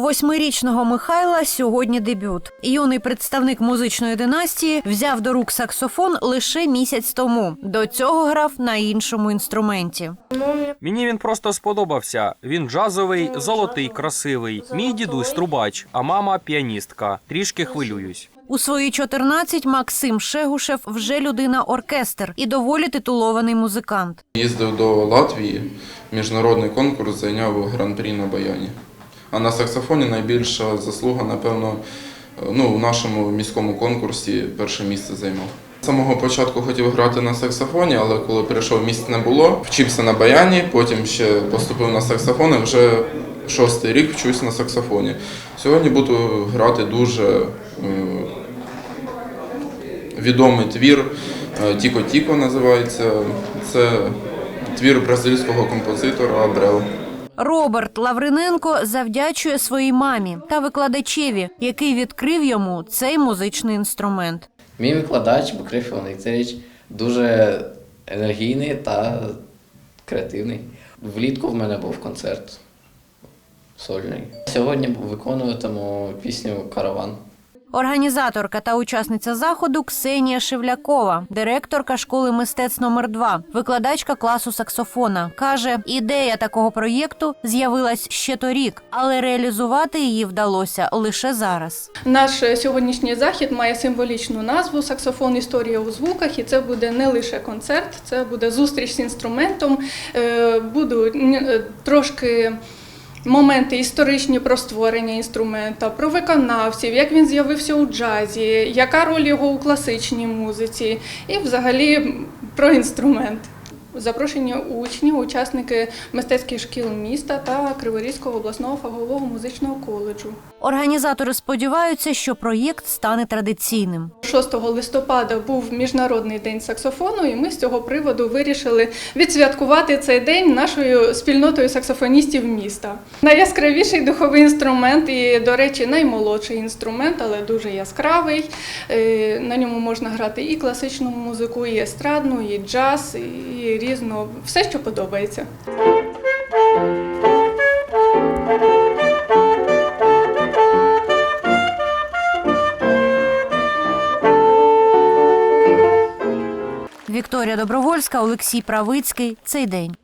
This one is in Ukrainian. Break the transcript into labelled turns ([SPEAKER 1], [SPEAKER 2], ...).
[SPEAKER 1] Восьмирічного Михайла сьогодні дебют. Юний представник музичної династії взяв до рук саксофон лише місяць тому. До цього грав на іншому інструменті.
[SPEAKER 2] Мені він просто сподобався. Він джазовий, золотий, красивий. Мій дідусь трубач, а мама піаністка. Трішки хвилююсь.
[SPEAKER 1] У свої 14 Максим Шегушев вже людина оркестр і доволі титулований музикант.
[SPEAKER 3] Їздив до Латвії, міжнародний конкурс зайняв гран-прі на баяні. А на саксофоні найбільша заслуга, напевно, ну, у нашому міському конкурсі перше місце займав. З самого початку хотів грати на саксофоні, але коли прийшов місць не було. Вчився на баяні, потім ще поступив на саксофон і вже шостий рік вчусь на саксофоні. Сьогодні буду грати дуже е, відомий твір е, Тіко Тіко називається. Це твір бразильського композитора Абрел.
[SPEAKER 1] Роберт Лавриненко завдячує своїй мамі та викладачеві, який відкрив йому цей музичний інструмент.
[SPEAKER 4] Мій викладач Букрив Іван Вікторович дуже енергійний та креативний. Влітку в мене був концерт сольний. Сьогодні виконуватиму пісню Караван.
[SPEAKER 1] Організаторка та учасниця заходу Ксенія Шевлякова, директорка школи мистецтв номер 2 викладачка класу саксофона, каже, ідея такого проєкту з'явилась ще торік, але реалізувати її вдалося лише зараз.
[SPEAKER 5] Наш сьогоднішній захід має символічну назву Саксофон Історія у звуках, і це буде не лише концерт, це буде зустріч з інструментом. Е, Будуть е, трошки. Моменти історичні про створення інструмента, про виконавців, як він з'явився у джазі, яка роль його у класичній музиці, і взагалі про інструмент. Запрошені учні, учасники мистецьких шкіл міста та Криворізького обласного фахового музичного коледжу.
[SPEAKER 1] Організатори сподіваються, що проєкт стане традиційним.
[SPEAKER 5] 6 листопада був міжнародний день саксофону, і ми з цього приводу вирішили відсвяткувати цей день нашою спільнотою саксофоністів міста. Найяскравіший духовий інструмент, і, до речі, наймолодший інструмент, але дуже яскравий. Е, На ньому можна грати і класичну музику, і естрадну, і джаз, і різну, все, що подобається.
[SPEAKER 1] Вікторія Добровольська, Олексій Правицький. Цей день.